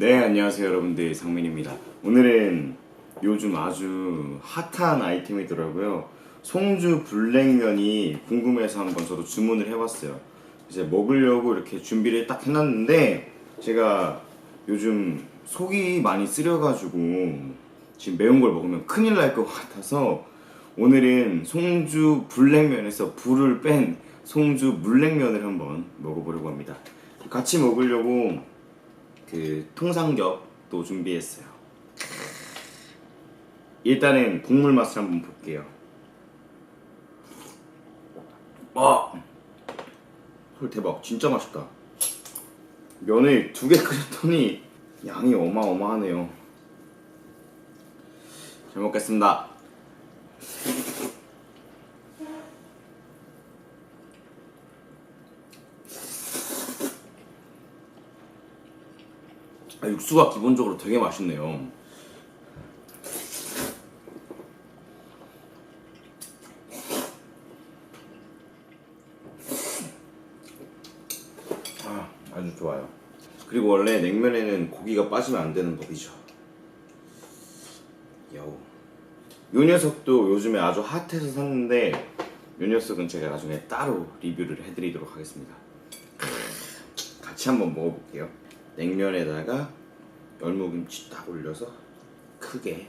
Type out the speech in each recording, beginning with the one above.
네 안녕하세요 여러분들. 상민입니다. 오늘은 요즘 아주 핫한 아이템이더라고요. 송주 블랙면이 궁금해서 한번 저도 주문을 해봤어요. 이제 먹으려고 이렇게 준비를 딱 해놨는데 제가 요즘 속이 많이 쓰려가지고 지금 매운 걸 먹으면 큰일 날 것 같아서 오늘은 송주 블랙면에서 불을 뺀 송주 물냉면을 한번 먹어보려고 합니다. 같이 먹으려고 그 통삼겹도 준비했어요. 일단은 국물 맛을 한번 볼게요. 와, 헐 대박, 진짜 맛있다. 면을 두 개 끓였더니 양이 어마어마하네요. 잘 먹겠습니다. 육수가 기본적으로 되게 맛있네요. 아, 아주 좋아요. 그리고 원래 냉면에는 고기가 빠지면 안 되는 법이죠. 여우. 요 녀석도 요즘에 아주 핫해서 샀는데 요 녀석은 제가 나중에 따로 리뷰를 해드리도록 하겠습니다. 같이 한번 먹어볼게요. 냉면에다가 열무김치 딱 올려서 크게.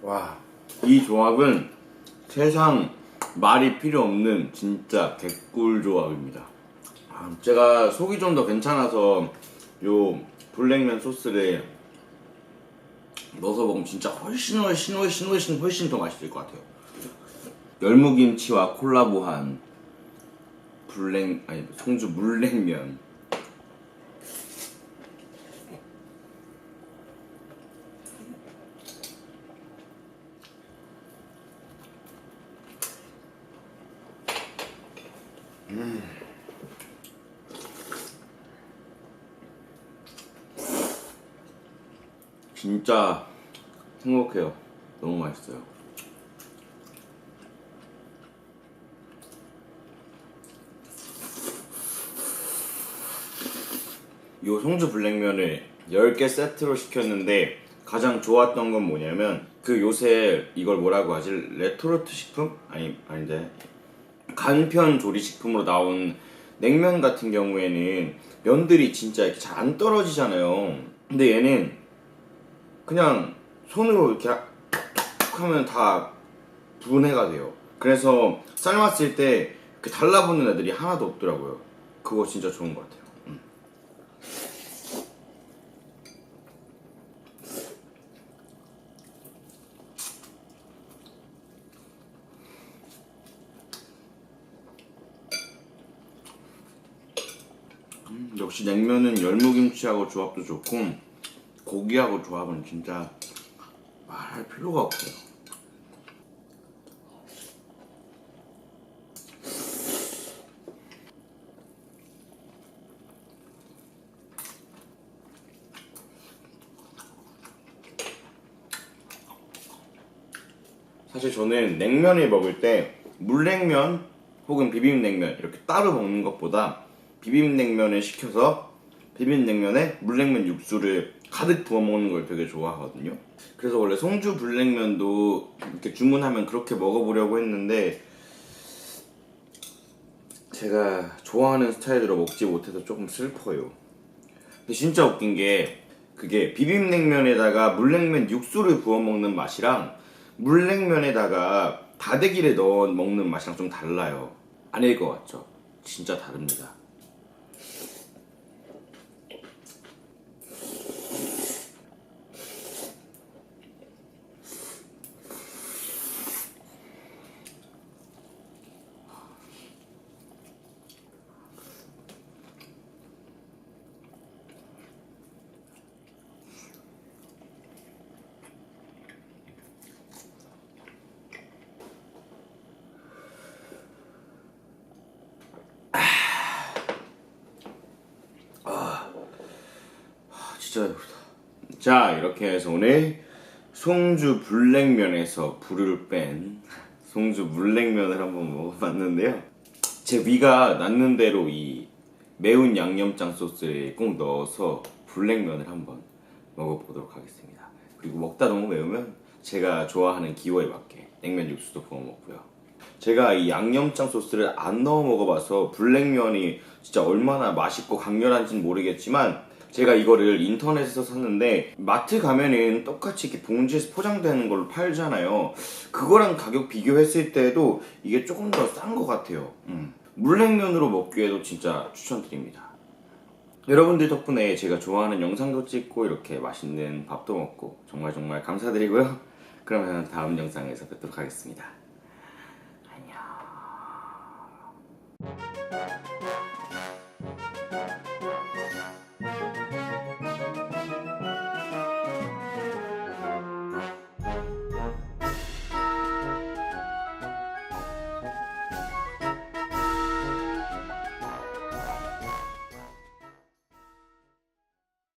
와, 이 조합은 세상 말이 필요 없는 진짜 개꿀 조합입니다. 아, 제가 속이 좀 더 괜찮아서 요 블랙면 소스를 넣어서 먹으면 진짜 훨씬 훨씬 훨씬 훨씬 훨씬 더 맛있을 것 같아요. 열무김치와 콜라보한 블랙 아니 송주 물냉면. 진짜 행복해요. 너무 맛있어요. 요 송주 블랙면을 10개 세트로 시켰는데 가장 좋았던 건 뭐냐면 그 요새 이걸 뭐라고 하지? 레토르트 식품? 아니 아닌데 간편 조리식품으로 나온 냉면 같은 경우에는 면들이 진짜 이렇게 잘 안 떨어지잖아요. 근데 얘는 그냥 손으로 이렇게 툭툭 하면 다 분해가 돼요. 그래서 삶았을 때그 달라붙는 애들이 하나도 없더라고요. 그거 진짜 좋은 것 같아요. 음. 음, 역시 냉면은 열무김치하고 조합도 좋고 고기하고 조합은 진짜 말할 필요가 없어요. 사실 저는 냉면을 먹을 때 물냉면 혹은 비빔냉면 이렇게 따로 먹는 것보다 비빔냉면을 시켜서 비빔냉면에 물냉면 육수를 가득 부어 먹는 걸 되게 좋아하거든요. 그래서 원래 송주 불냉면도 이렇게 주문하면 그렇게 먹어보려고 했는데 제가 좋아하는 스타일로 먹지 못해서 조금 슬퍼요. 근데 진짜 웃긴 게 그게 비빔냉면에다가 물냉면 육수를 부어 먹는 맛이랑 물냉면에다가 다대기를 넣어 먹는 맛이랑 좀 달라요. 아닐 것 같죠? 진짜 다릅니다. 진짜. 자 이렇게 해서 오늘 송주 불냉면에서 불을 뺀 송주 물냉면을 한번 먹어봤는데요. 제 위가 낳는 대로 이 매운 양념장 소스에 꼭 넣어서 불냉면을 한번 먹어보도록 하겠습니다. 그리고 먹다 너무 매우면 제가 좋아하는 기호에 맞게 냉면 육수도 부어 먹고요. 제가 이 양념장 소스를 안 넣어 먹어봐서 불냉면이 진짜 얼마나 맛있고 강렬한지는 모르겠지만 제가 이거를 인터넷에서 샀는데 마트 가면은 똑같이 이렇게 봉지에서 포장되는 걸로 팔잖아요. 그거랑 가격 비교했을 때도 이게 조금 더 싼 것 같아요. 음. 물냉면으로 먹기에도 진짜 추천드립니다. 여러분들 덕분에 제가 좋아하는 영상도 찍고 이렇게 맛있는 밥도 먹고 정말 정말 감사드리고요. 그러면 다음 영상에서 뵙도록 하겠습니다. 안녕.